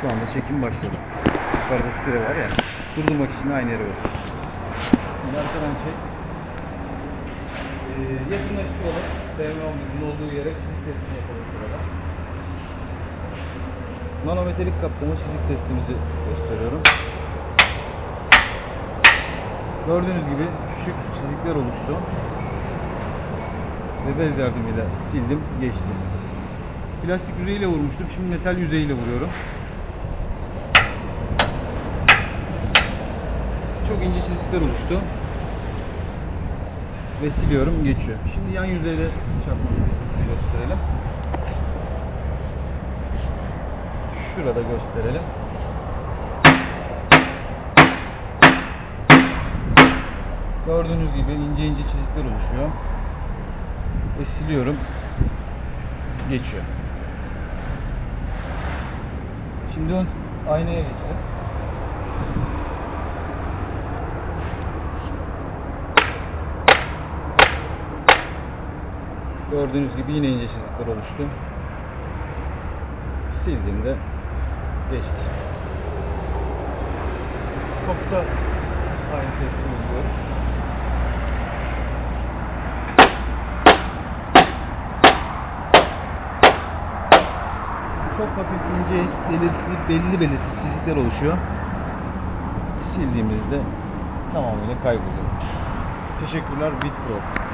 Şu anda çekim başladı. Yukarıda fire var ya. Durdurmak için aynı yere bak. Şimdi arkadan çek. Ee, yakınlaştıralım. BMW olduğu yere çizik testini yapalım şurada. Manometrik kaplama çizik testimizi gösteriyorum. Gördüğünüz gibi küçük çizikler oluştu. Ve bez yardımıyla sildim, geçti. Plastik yüzeyiyle vurmuştum. Şimdi metal yüzeyiyle vuruyorum. Çok ince çizikler oluştu. Ve siliyorum, geçiyor. Şimdi yan yüzeyle çarpmamızı gösterelim. Şurada gösterelim. Gördüğünüz gibi ince ince çizikler oluşuyor. Ve siliyorum. Geçiyor. Şimdi aynaya geçelim. Gördüğünüz gibi yine ince çizikler oluştu. Sildiğimde geçti. Topta aynı testi uyguluyoruz. Çok hafif ince belirsiz, belli belirsiz çizikler oluşuyor. Sildiğimizde tamamıyla kayboluyor. Teşekkürler Bit Pro.